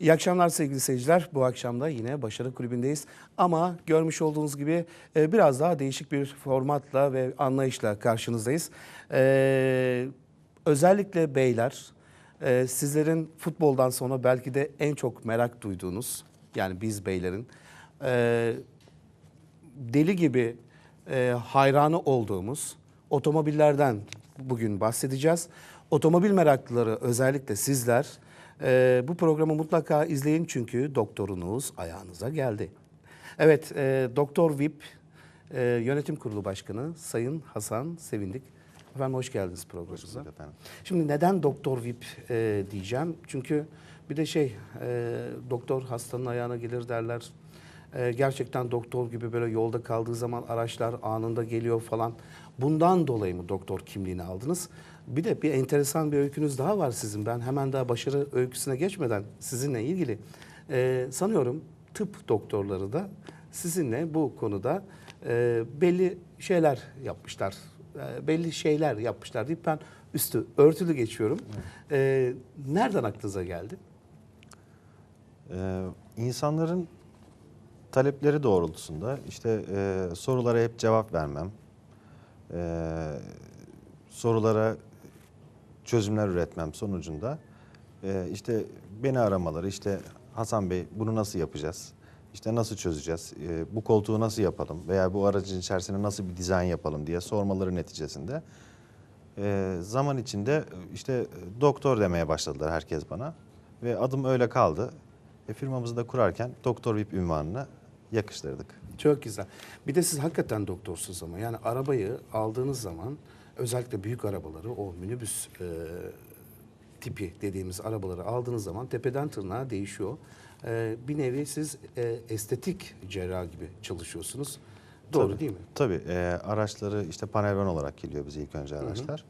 İyi akşamlar sevgili seyirciler. Bu akşam da yine Başarı Kulübü'ndeyiz. Ama görmüş olduğunuz gibi e, biraz daha değişik bir formatla ve anlayışla karşınızdayız. Ee, özellikle beyler, e, sizlerin futboldan sonra belki de en çok merak duyduğunuz, yani biz beylerin, e, deli gibi hayranı olduğumuz otomobillerden bugün bahsedeceğiz. Otomobil meraklıları özellikle sizler e, bu programı mutlaka izleyin çünkü doktorunuz ayağınıza geldi. Evet, e, Doktor VIP e, Yönetim Kurulu Başkanı Sayın Hasan Sevindik. Efendim hoş geldiniz programımıza. bulduk efendim. Şimdi neden Doktor VIP e, diyeceğim? Çünkü bir de şey, e, doktor hastanın ayağına gelir derler. E, gerçekten doktor gibi böyle yolda kaldığı zaman araçlar anında geliyor falan. Bundan dolayı mı doktor kimliğini aldınız? Bir de bir enteresan bir öykünüz daha var sizin. Ben hemen daha başarı öyküsüne geçmeden sizinle ilgili e, sanıyorum tıp doktorları da sizinle bu konuda e, belli şeyler yapmışlar. E, belli şeyler yapmışlar deyip ben üstü örtülü geçiyorum. E, nereden aklınıza geldi? Ee, insanların talepleri doğrultusunda işte e, sorulara hep cevap vermem, e, sorulara çözümler üretmem sonucunda e, işte beni aramaları işte Hasan Bey bunu nasıl yapacağız? İşte nasıl çözeceğiz? E, bu koltuğu nasıl yapalım? Veya bu aracın içerisine nasıl bir dizayn yapalım diye sormaları neticesinde e, zaman içinde işte e, doktor demeye başladılar herkes bana ve adım öyle kaldı. E, firmamızı da kurarken Doktor VIP ünvanını yakıştırdık. Çok güzel. Bir de siz hakikaten doktorsunuz ama yani arabayı aldığınız zaman özellikle büyük arabaları o minibüs e, tipi dediğimiz arabaları aldığınız zaman tepeden tırnağa değişiyor. E, bir nevi siz e, estetik cerrah gibi çalışıyorsunuz. Doğru Tabii. değil mi? Tabii e, araçları işte panelvan olarak geliyor bize ilk önce araçlar.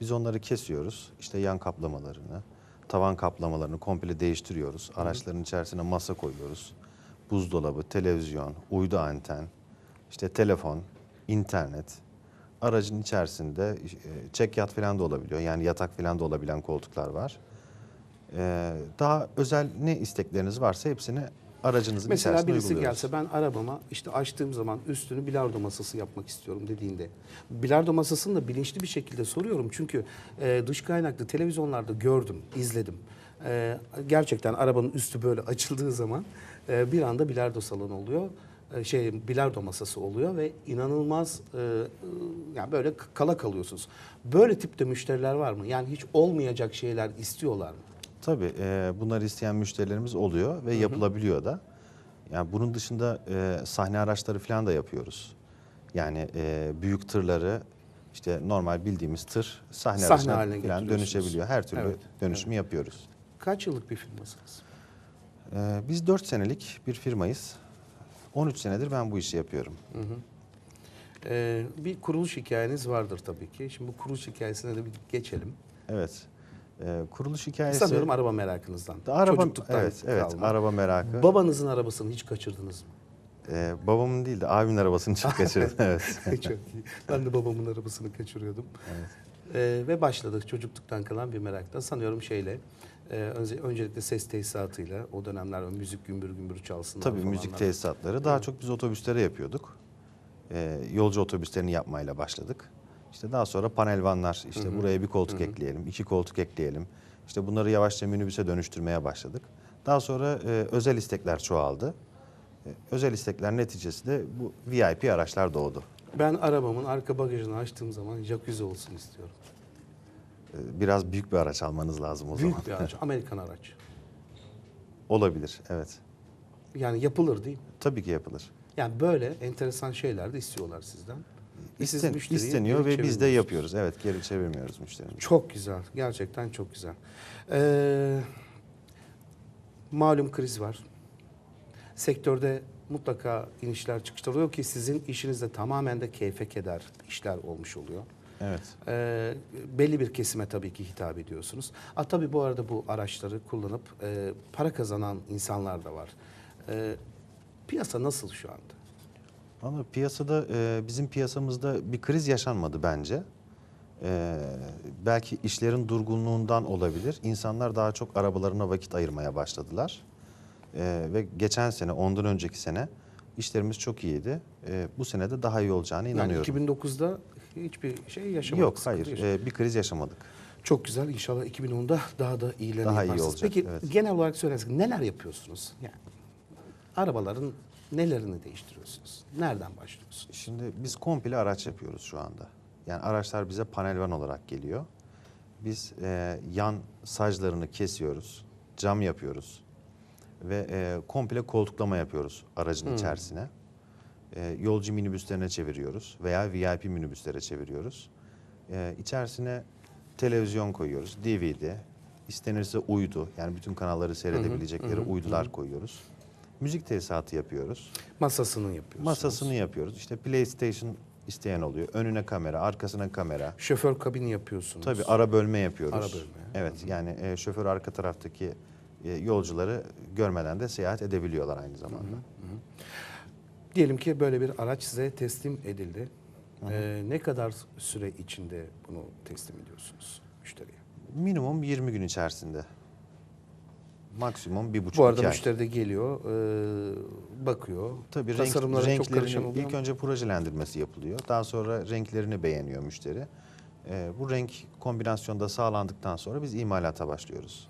Biz onları kesiyoruz. İşte yan kaplamalarını, tavan kaplamalarını komple değiştiriyoruz. Araçların içerisine masa koyuyoruz. Buzdolabı, televizyon, uydu anten, işte telefon, internet. Aracın içerisinde e, çek yat falan da olabiliyor. Yani yatak falan da olabilen koltuklar var. E, daha özel ne istekleriniz varsa hepsini aracınızın Mesela içerisine birisi gelse ben arabama işte açtığım zaman üstünü bilardo masası yapmak istiyorum dediğinde. Bilardo masasını da bilinçli bir şekilde soruyorum. Çünkü e, dış kaynaklı televizyonlarda gördüm, izledim. E, gerçekten arabanın üstü böyle açıldığı zaman e, bir anda bilardo salonu oluyor. E, şey bilardo masası oluyor ve inanılmaz e, e, yani böyle kala kalıyorsunuz. Böyle tipte müşteriler var mı? Yani hiç olmayacak şeyler istiyorlar mı? Tabii e, bunları isteyen müşterilerimiz oluyor ve yapılabiliyor da. Yani bunun dışında e, sahne araçları falan da yapıyoruz. Yani e, büyük tırları işte normal bildiğimiz tır sahne, Sahne aracına haline falan dönüşebiliyor. Her türlü Evet, dönüşümü yapıyoruz. Kaç yıllık bir firmasınız? E, biz 4 senelik bir firmayız. 13 senedir ben bu işi yapıyorum. Ee, bir kuruluş hikayeniz vardır tabii ki. Şimdi bu kuruluş hikayesine de bir geçelim. Evet. E, kuruluş hikayesi... Sanıyorum araba merakınızdan. Araba, Çocukluktan evet, evet, kalma. araba merakı. Babanızın arabasını hiç kaçırdınız mı? E, babamın değil de abimin arabasını çok kaçırdım. evet. Çok iyi. Ben de babamın arabasını kaçırıyordum. Ee, ve başladık çocukluktan kalan bir merakla. Sanıyorum şeyle, e, önce, öncelikle ses tesisatıyla o dönemler o müzik gümbür gümbür çalsın. Tabii müzik tesisatları. Daha çok biz otobüslere yapıyorduk. Ee, yolcu otobüslerini yapmayla başladık. İşte daha sonra panel vanlar, işte buraya bir koltuk ekleyelim, iki koltuk ekleyelim. İşte bunları yavaşça minibüse dönüştürmeye başladık. Daha sonra e, özel istekler çoğaldı. E, özel istekler neticesinde bu VIP araçlar doğdu. Ben arabamın arka bagajını açtığım zaman jacuzzi olsun istiyorum. E, biraz büyük bir araç almanız lazım o Büyük zaman. bir araç, Amerikan araç. Olabilir, evet. Yani yapılır değil mi? Tabii ki yapılır. Yani böyle enteresan şeyler de istiyorlar sizden. Siz İsten- müşteriyi isteniyor ve biz de yapıyoruz. Evet, geri çevirmiyoruz müşterimizi. Çok güzel. Gerçekten çok güzel. Ee, malum kriz var. Sektörde mutlaka inişler çıkışlar oluyor ki sizin işinizde tamamen de keyfe keder işler olmuş oluyor. Evet. Ee, belli bir kesime tabii ki hitap ediyorsunuz. A, tabii bu arada bu araçları kullanıp e, para kazanan insanlar da var. Ee, piyasa nasıl şu anda? Valla piyasada e, bizim piyasamızda bir kriz yaşanmadı bence. E, belki işlerin durgunluğundan olabilir. İnsanlar daha çok arabalarına vakit ayırmaya başladılar. Ee, ve geçen sene, ondan önceki sene işlerimiz çok iyiydi. Ee, bu sene de daha iyi olacağına Yani inanıyorum. 2009'da hiçbir şey yaşamadık. Yok, hayır. yaşamadık. Ee, bir kriz yaşamadık. Çok güzel. İnşallah 2010'da daha da iyilerini Daha iyi yaparsınız. olacak, Peki evet. genel olarak söylersek neler yapıyorsunuz? Yani arabaların nelerini değiştiriyorsunuz? Nereden başlıyorsunuz? Şimdi biz komple araç yapıyoruz şu anda. Yani araçlar bize panel van olarak geliyor. Biz e, yan saclarını kesiyoruz, cam yapıyoruz ve e, komple koltuklama yapıyoruz aracın içerisine. E, yolcu minibüslerine çeviriyoruz veya VIP minibüslere çeviriyoruz. E, içerisine televizyon koyuyoruz, DVD, istenirse uydu yani bütün kanalları seyredebilecekleri uydular koyuyoruz. Müzik tesisatı yapıyoruz. Masasını yapıyorsunuz. Masasını yapıyoruz. İşte PlayStation isteyen oluyor. Önüne kamera, arkasına kamera. Şoför kabini yapıyorsunuz. Tabii ara bölme yapıyoruz. Ara bölme. Evet yani e, şoför arka taraftaki e, yolcuları görmeden de seyahat edebiliyorlar aynı zamanda. Diyelim ki böyle bir araç size teslim edildi. Ee, ne kadar süre içinde bunu teslim ediyorsunuz müşteriye? Minimum 20 gün içerisinde. Maksimum bir buçuk Bu arada iki ay. müşteri de geliyor, e, bakıyor. Tabii renk, Tasarımlara çok karışan renklerini oluyor ilk mu? önce projelendirmesi yapılıyor. Daha sonra renklerini beğeniyor müşteri. E, bu renk kombinasyonda sağlandıktan sonra biz imalata başlıyoruz.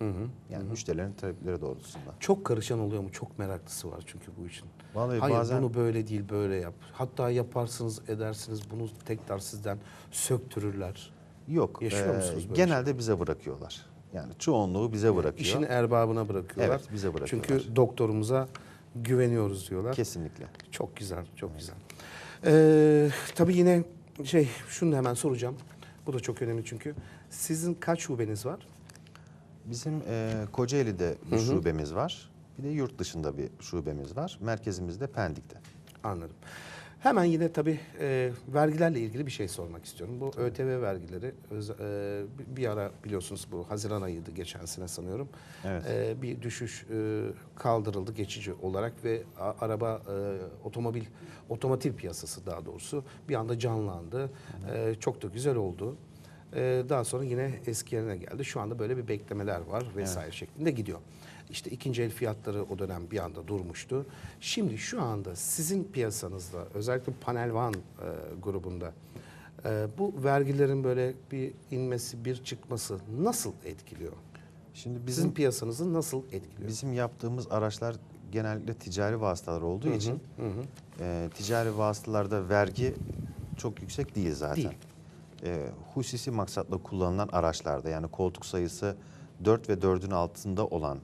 Yani müşterilerin talepleri doğrultusunda. Çok karışan oluyor mu? Çok meraklısı var çünkü bu için. Vallahi Hayır bazen- bunu böyle değil böyle yap. Hatta yaparsınız edersiniz bunu tekrar sizden söktürürler. Yok. Yaşıyor eee, musunuz böyle genelde bize bırakıyorlar. Yani çoğunluğu bize bırakıyor. İşin erbabına bırakıyorlar. Evet, bize bırakıyorlar. Çünkü doktorumuza güveniyoruz diyorlar. Kesinlikle. Çok güzel, çok güzel. Ee, tabii yine şey şunu hemen soracağım. Bu da çok önemli çünkü. Sizin kaç şubeniz var? Bizim eee Kocaeli'de bir şubemiz var. Bir de yurt dışında bir şubemiz var. Merkezimiz de Pendik'te. Anladım. Hemen yine tabii e, vergilerle ilgili bir şey sormak istiyorum. Bu ÖTV vergileri öz- e, bir- ara biliyorsunuz bu Haziran ayıydı geçen sene sanıyorum. Evet. E, bir düşüş e, kaldırıldı geçici olarak ve a- araba e, otomobil otomotiv piyasası daha doğrusu bir anda canlandı. E, çok da güzel oldu. E, daha sonra yine eski yerine geldi. Şu anda böyle bir beklemeler var vesaire şeklinde gidiyor. İşte ikinci el fiyatları o dönem bir anda durmuştu. Şimdi şu anda sizin piyasanızda özellikle Panel One e, grubunda e, bu vergilerin böyle bir inmesi, bir çıkması nasıl etkiliyor? Şimdi Sizin bizim piyasanızı nasıl etkiliyor? bizim yaptığımız araçlar genellikle ticari vasıtalar olduğu için eee, ticari vasıtalarda vergi çok yüksek değil zaten. Değil. Eee, husisi maksatla kullanılan araçlarda yani koltuk sayısı 4 ve 4'ün altında olan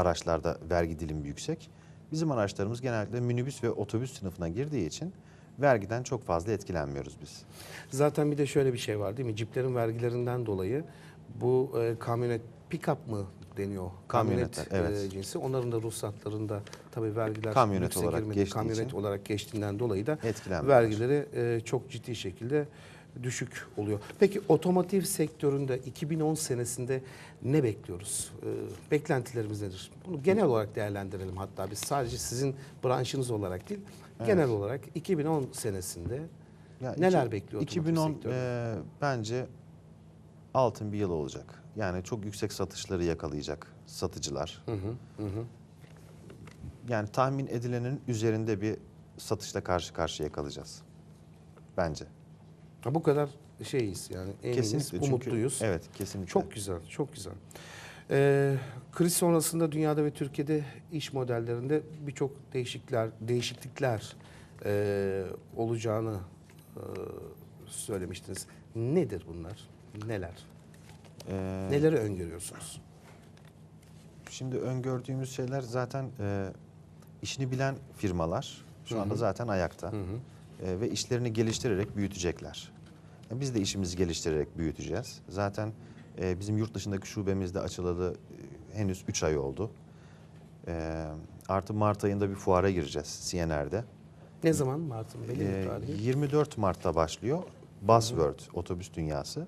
araçlarda vergi dilimi yüksek. Bizim araçlarımız genellikle minibüs ve otobüs sınıfına girdiği için vergiden çok fazla etkilenmiyoruz biz. Zaten bir de şöyle bir şey var değil mi? Ciplerin vergilerinden dolayı bu e, kamyonet pick-up mı deniyor? Kamyonet evet. e, cinsi. Onların da ruhsatlarında tabii vergiler Kamyonet olarak girmedi. geçtiği kamyonet için olarak geçtiğinden dolayı da vergileri e, çok ciddi şekilde düşük oluyor. Peki otomotiv sektöründe 2010 senesinde ne bekliyoruz? E, beklentilerimiz nedir? Bunu genel olarak değerlendirelim hatta biz sadece sizin branşınız olarak değil, genel olarak 2010 senesinde Ya neler iki- bekliyor otomotiv 2010 sektörü? e, bence altın bir yıl olacak. Yani çok yüksek satışları yakalayacak satıcılar. Yani tahmin edilenin üzerinde bir satışla karşı karşıya kalacağız. Bence. Bu kadar şeyiz yani eminiz, Kesinlikle. Çünkü, umutluyuz. Evet, kesinlikle. Çok güzel, çok güzel. Ee, kriz sonrasında dünyada ve Türkiye'de iş modellerinde birçok değişiklikler, değişiklikler e, olacağını e, söylemiştiniz. Nedir bunlar? Neler? Ee, Neleri öngörüyorsunuz? Şimdi öngördüğümüz şeyler zaten e, işini bilen firmalar şu anda zaten ayakta. E, ve işlerini geliştirerek büyütecekler. E, biz de işimizi geliştirerek büyüteceğiz. Zaten e, bizim yurt dışındaki şubemizde açılalı e, henüz 3 ay oldu. E, artı Mart ayında bir fuara gireceğiz CNR'de. Ne zaman Mart'ın belli bir tarihi? 24 Mart'ta başlıyor. Buzzword, otobüs dünyası.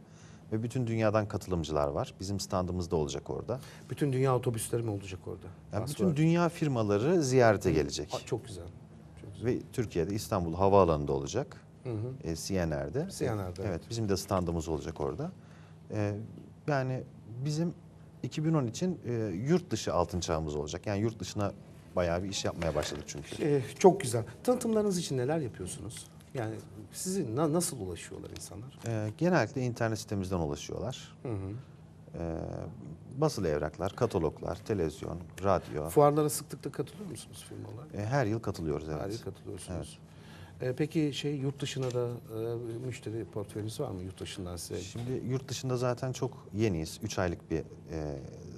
Ve bütün dünyadan katılımcılar var. Bizim standımız da olacak orada. Bütün dünya otobüsleri mi olacak orada? Yani bütün dünya firmaları ziyarete gelecek. Aa, çok güzel. Ve Türkiye'de İstanbul Havaalanı'nda olacak. E, CNR'de. CNR'de, Evet, bizim de standımız olacak orada. E, yani bizim 2010 için e, yurt dışı altın çağımız olacak. Yani yurt dışına bayağı bir iş yapmaya başladık çünkü. Ee, çok güzel. Tanıtımlarınız için neler yapıyorsunuz? Yani sizi na- nasıl ulaşıyorlar insanlar? Ee, genellikle internet sitemizden ulaşıyorlar. Hı hı. Ee, basılı evraklar, kataloglar, televizyon, radyo. Fuarlara sıklıkla katılıyor musunuz firma olarak? Ee, her yıl katılıyoruz evet. Her yıl katılıyorsunuz. Ee, peki şey yurt dışına da e, müşteri portföyünüz var mı yurt dışından size? Şimdi yurt dışında zaten çok yeniyiz. 3 aylık bir e,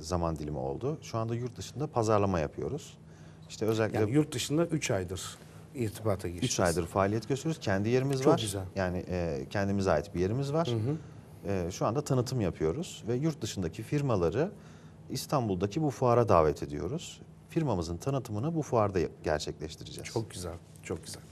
zaman dilimi oldu. Şu anda yurt dışında pazarlama yapıyoruz. İşte özellikle Yani yurt dışında 3 aydır irtibata geçtiniz. 3 aydır faaliyet gösteriyoruz. Kendi yerimiz Çok var. güzel. Yani e, kendimize ait bir yerimiz var. Hı hı. E, şu anda tanıtım yapıyoruz ve yurt dışındaki firmaları İstanbul'daki bu fuara davet ediyoruz. Firmamızın tanıtımını bu fuarda gerçekleştireceğiz. Çok güzel, çok güzel.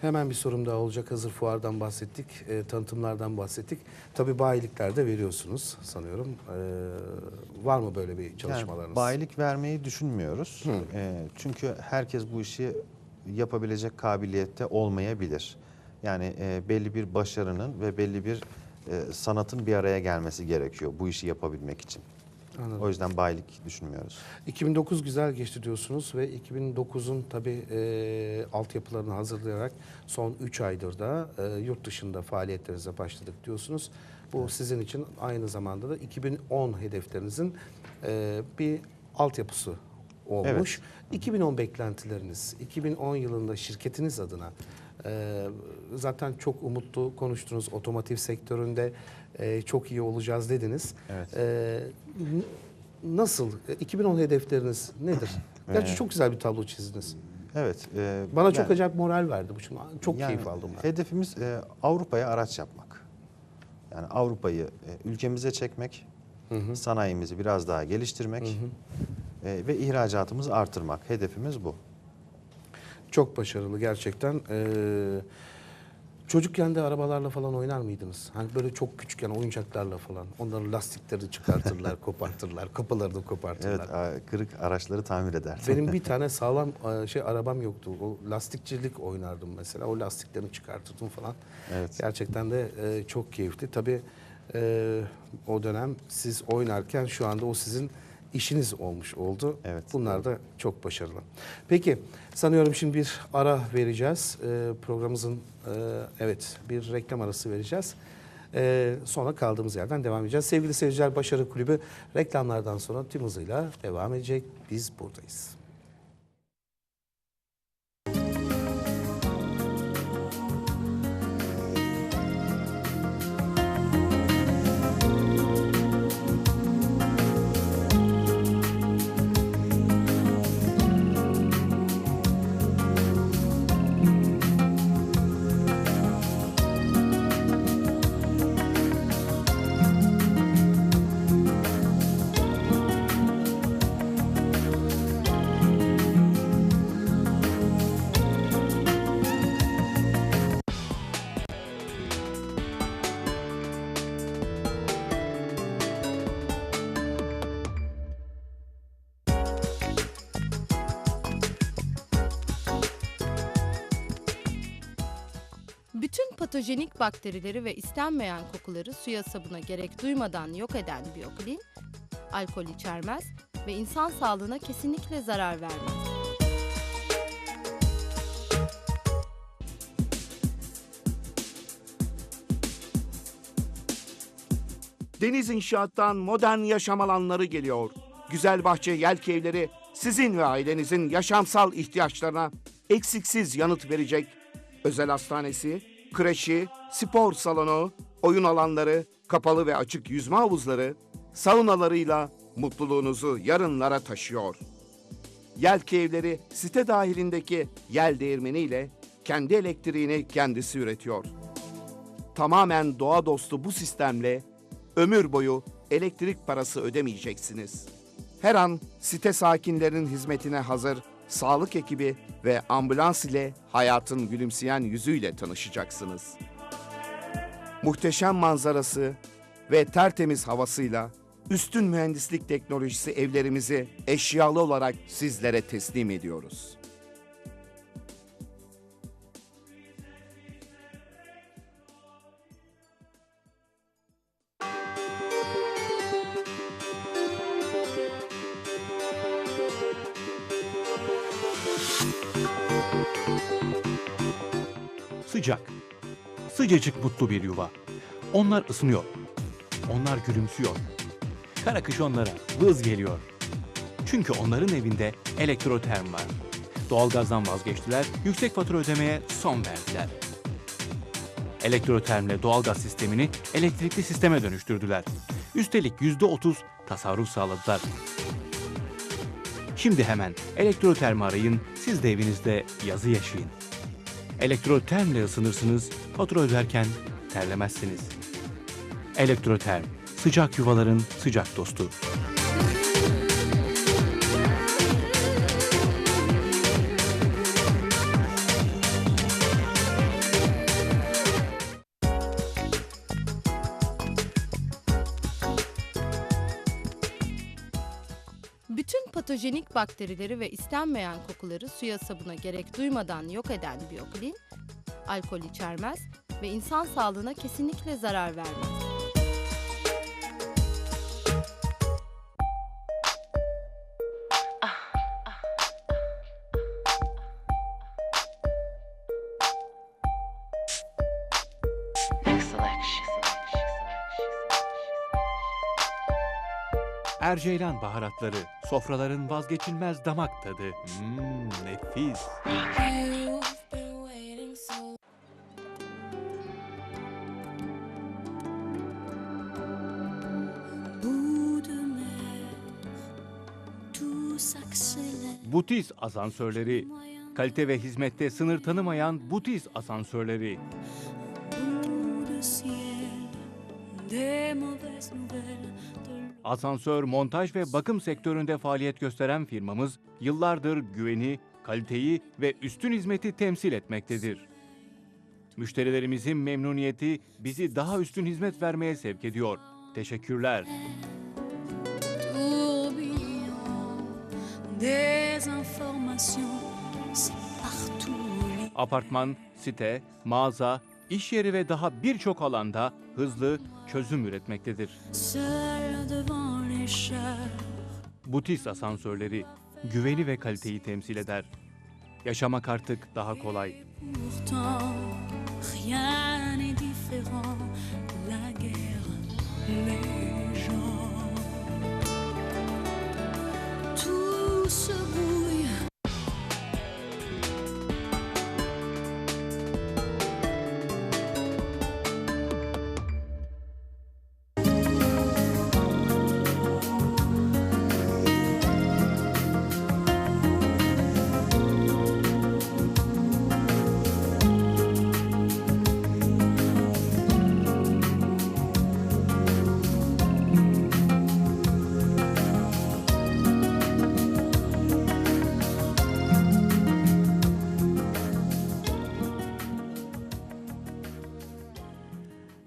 Hemen bir sorum daha olacak. Hazır fuardan bahsettik, e, tanıtımlardan bahsettik. Tabii bayilikler de veriyorsunuz sanıyorum. Ee, var mı böyle bir çalışmalarınız? Yani bayilik vermeyi düşünmüyoruz. E, çünkü herkes bu işi yapabilecek kabiliyette olmayabilir. Yani e, belli bir başarının ve belli bir e, sanatın bir araya gelmesi gerekiyor bu işi yapabilmek için. Anladım. O yüzden bayilik düşünmüyoruz. 2009 güzel geçti diyorsunuz ve 2009'un tabii e, altyapılarını hazırlayarak son 3 aydır da e, yurt dışında faaliyetlerinize başladık diyorsunuz. Bu sizin için aynı zamanda da 2010 hedeflerinizin e, bir altyapısı olmuş. 2010 beklentileriniz, 2010 yılında şirketiniz adına e, zaten çok umutlu konuştunuz otomotiv sektöründe e, çok iyi olacağız dediniz. Evet. E, n- nasıl? E, 2010 hedefleriniz nedir? Gerçi Ee, çok güzel bir tablo çizdiniz. Evet. e, Bana çok yani- acayip moral verdi bu. Şimdi çok yani keyif aldım ben. Hedefimiz e, Avrupa'ya araç yapmak. Yani Avrupa'yı e, ülkemize çekmek, Hı hı. sanayimizi biraz daha geliştirmek e, ve ihracatımızı artırmak. Hedefimiz bu. Çok başarılı gerçekten. Ee, çocukken de arabalarla falan oynar mıydınız? Hani böyle çok küçükken oyuncaklarla falan. Onların lastiklerini çıkartırlar, kopartırlar, kapılarını kopartırlar. Evet, kırık araçları tamir eder. Benim bir tane sağlam şey arabam yoktu. O lastikçilik oynardım mesela. O lastiklerini çıkartırdım falan. Evet. Gerçekten de e, çok keyifli. Tabii e, o dönem siz oynarken şu anda o sizin işiniz olmuş oldu. Evet, Bunlar da çok başarılı. Peki sanıyorum şimdi bir ara vereceğiz. E, programımızın e, evet bir reklam arası vereceğiz. E, sonra kaldığımız yerden devam edeceğiz. Sevgili seyirciler Başarı Kulübü reklamlardan sonra tüm hızıyla devam edecek. Biz buradayız. Patojenik bakterileri ve istenmeyen kokuları suya sabuna gerek duymadan yok eden Bioklin, alkol içermez ve insan sağlığına kesinlikle zarar vermez. Deniz İnşaat'tan modern yaşam alanları geliyor. Güzel bahçe yelki evleri sizin ve ailenizin yaşamsal ihtiyaçlarına eksiksiz yanıt verecek. Özel hastanesi, kreşi, spor salonu, oyun alanları, kapalı ve açık yüzme havuzları, saunalarıyla mutluluğunuzu yarınlara taşıyor. Yelki evleri site dahilindeki yel değirmeniyle kendi elektriğini kendisi üretiyor tamamen doğa dostu bu sistemle ömür boyu elektrik parası ödemeyeceksiniz. Her an site sakinlerinin hizmetine hazır sağlık ekibi ve ambulans ile hayatın gülümseyen yüzüyle tanışacaksınız. Muhteşem manzarası ve tertemiz havasıyla üstün mühendislik teknolojisi evlerimizi eşyalı olarak sizlere teslim ediyoruz. Sıcacık mutlu bir yuva. Onlar ısınıyor. Onlar gülümsüyor. Kara kış onlara vız geliyor. Çünkü onların evinde elektroterm var. Doğalgazdan vazgeçtiler, yüksek fatura ödemeye son verdiler. Elektrotermle doğalgaz sistemini elektrikli sisteme dönüştürdüler. Üstelik %30 tasarruf sağladılar. Şimdi hemen elektrotermi arayın, siz de evinizde yazı yaşayın. Elektrotermle ısınırsınız, fatura öderken terlemezsiniz. Elektroterm, sıcak yuvaların sıcak dostu. Bütün patojenik bakterileri ve istenmeyen kokuları suya sabuna gerek duymadan yok eden Bioklin, alkol içermez ve insan sağlığına kesinlikle zarar vermez. Erceylan baharatları, sofraların vazgeçilmez damak tadı. Mmm, nefis. Butiz asansörleri. Kalite ve hizmette sınır tanımayan Butiz asansörleri. Asansör, montaj ve bakım sektöründe faaliyet gösteren firmamız yıllardır güveni, kaliteyi ve üstün hizmeti temsil etmektedir. Müşterilerimizin memnuniyeti bizi daha üstün hizmet vermeye sevk ediyor. Teşekkürler. Apartman, site, mağaza, iş yeri ve daha birçok alanda hızlı çözüm üretmektedir. Butis asansörleri güveni ve kaliteyi temsil eder. Yaşamak artık daha kolay. rien n'est différent. La guerre, les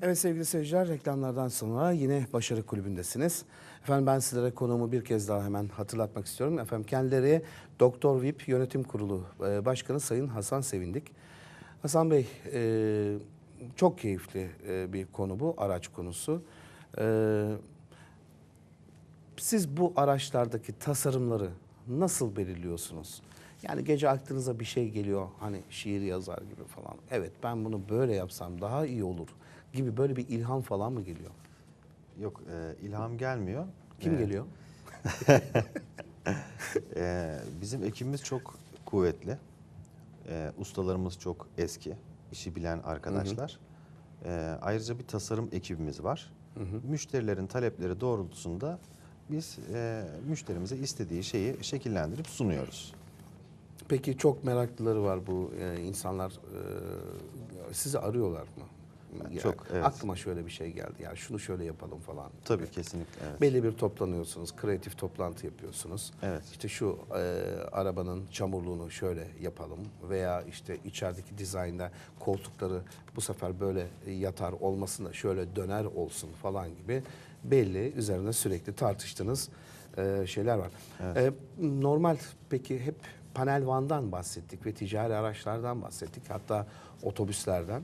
Evet sevgili seyirciler reklamlardan sonra yine Başarı Kulübü'ndesiniz. Efendim ben sizlere konuğumu bir kez daha hemen hatırlatmak istiyorum. Efendim kendileri Doktor VIP Yönetim Kurulu e, Başkanı Sayın Hasan Sevindik. Hasan Bey e, çok keyifli e, bir konu bu araç konusu. Siz bu araçlardaki tasarımları nasıl belirliyorsunuz? Yani gece aklınıza bir şey geliyor hani şiir yazar gibi falan. Evet ben bunu böyle yapsam daha iyi olur gibi böyle bir ilham falan mı geliyor? Yok e, ilham gelmiyor. Kim E, geliyor? e, bizim ekibimiz çok kuvvetli. E, ustalarımız çok eski. işi bilen arkadaşlar. E, ayrıca bir tasarım ekibimiz var. Müşterilerin talepleri doğrultusunda biz e, müşterimize istediği şeyi şekillendirip sunuyoruz. Peki çok meraklıları var bu e, insanlar. E, sizi arıyorlar mı? Yani çok, evet. Aklıma şöyle bir şey geldi. Yani şunu şöyle yapalım falan. Tabii kesinlikle. Evet. Belli bir toplanıyorsunuz, kreatif toplantı yapıyorsunuz. Evet. İşte şu e, arabanın çamurluğunu şöyle yapalım veya işte içerideki dizaynda koltukları bu sefer böyle yatar olmasın da şöyle döner olsun falan gibi belli üzerine sürekli tartıştığınız e, şeyler var. E, normal peki hep panel vandan bahsettik ve ticari araçlardan bahsettik hatta otobüslerden.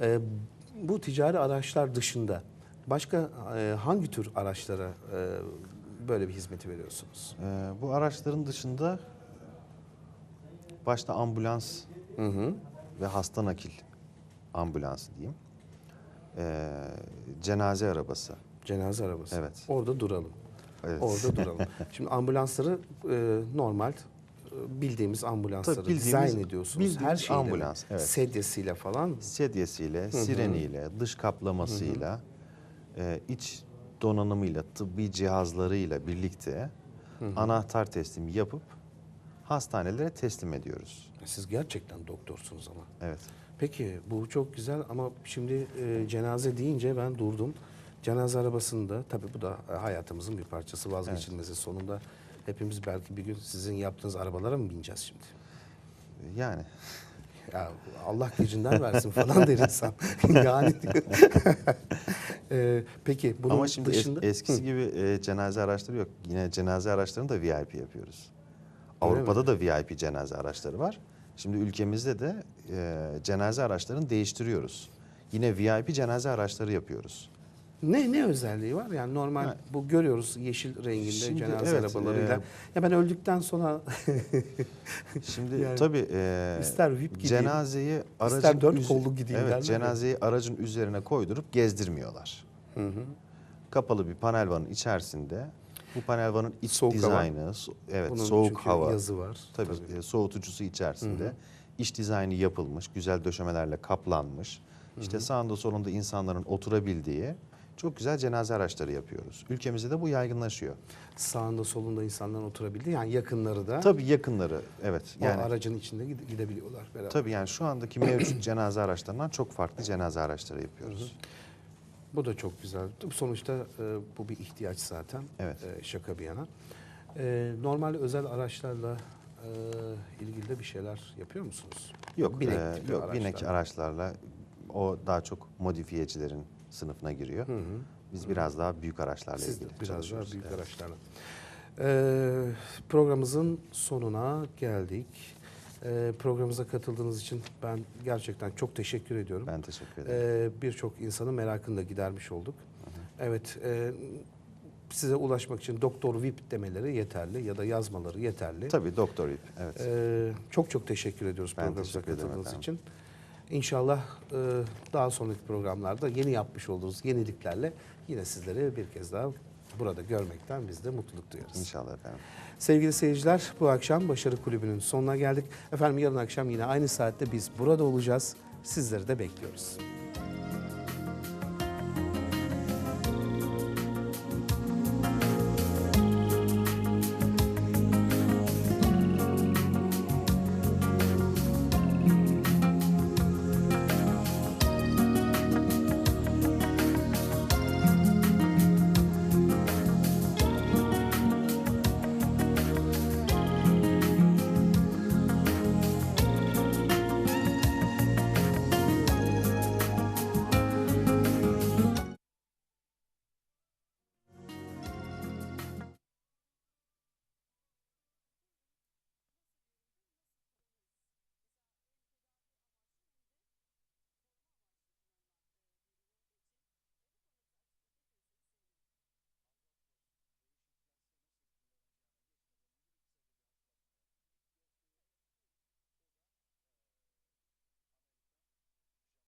E, bu ticari araçlar dışında başka e, hangi tür araçlara e, böyle bir hizmeti veriyorsunuz? E, bu araçların dışında başta ambulans ve hasta nakil ambulansı diyeyim. e, cenaze arabası. Cenaze arabası. Evet. Orada duralım. Evet. Orada duralım. Şimdi ambulansları e, normal bildiğimiz ambulansları Tabii bildiğimiz- dizayn ediyorsunuz. Her bildiğimiz şeyle mi? ambulans, evet. Sedyesiyle falan. sedyesiyle, sireniyle, dış kaplamasıyla, e, iç donanımıyla, tıbbi cihazlarıyla birlikte anahtar teslimi yapıp hastanelere teslim ediyoruz. Siz gerçekten doktorsunuz ama. Evet. Peki bu çok güzel ama şimdi e, cenaze deyince ben durdum. Cenaze arabasında tabii bu da hayatımızın bir parçası vazgeçilmezi. Sonunda hepimiz belki bir gün sizin yaptığınız arabalara mı bineceğiz şimdi? Yani Ya Allah gecinden versin falan der insan. yani. E, peki bunun ama şimdi es- dışında... eskisi gibi e, cenaze araçları yok. Yine cenaze araçlarını da VIP yapıyoruz. Öyle Avrupa'da da VIP cenaze araçları var. Şimdi ülkemizde de e, cenaze araçlarını değiştiriyoruz. Yine VIP cenaze araçları yapıyoruz. Ne ne özelliği var? Yani normal Ha. bu görüyoruz yeşil renginde Şimdi cenaze evet, arabalarıyla. e, ya ben öldükten sonra Şimdi Yani tabii e, ister VIP gideyim, cenazeyi aracın ister dört kollu gideyim. Evet, cenazeyi aracın üzerine koydurup gezdirmiyorlar. Kapalı bir panel vanın içerisinde bu panel vanın iç Soğuk hava. dizaynı, so- evet bunun soğuk hava. yazı var. Tabii, e, soğutucusu içerisinde iç dizaynı yapılmış, güzel döşemelerle kaplanmış. İşte sağında solunda insanların oturabildiği çok güzel cenaze araçları yapıyoruz. Ülkemizde de bu yaygınlaşıyor. Sağında solunda insanların oturabildiği yani yakınları da Tabii yakınları evet o yani aracın içinde gide- gidebiliyorlar beraber. tabii yani şu andaki mevcut cenaze araçlarından çok farklı cenaze araçları yapıyoruz. Bu da çok güzel. Sonuçta e, bu bir ihtiyaç zaten. Evet. E, şaka bir yana. E, normal özel araçlarla e, ilgili de bir şeyler yapıyor musunuz? Yok, Binek e, yok binek araçlarla. araçlarla o daha çok modifiyecilerin sınıfına giriyor. Biz biraz daha büyük araçlarla Siz ilgili biraz daha büyük Evet. araçlarla. Ee, programımızın sonuna geldik. Ee, programımıza katıldığınız için ben gerçekten çok teşekkür ediyorum. Ben teşekkür ederim. Ee, Birçok insanın merakını da gidermiş olduk. Evet, e, size ulaşmak için Doktor VIP demeleri yeterli ya da yazmaları yeterli. Tabii doktor ip. Evet. Ee, çok çok teşekkür ediyoruz Ben programımıza teşekkür katıldığınız efendim. İnşallah e, daha sonraki programlarda yeni yapmış olduğunuz yeniliklerle yine sizleri bir kez daha burada görmekten biz de mutluluk duyarız. İnşallah efendim. Sevgili seyirciler bu akşam Başarı Kulübü'nün sonuna geldik. Efendim yarın akşam yine aynı saatte biz burada olacağız. Sizleri de bekliyoruz.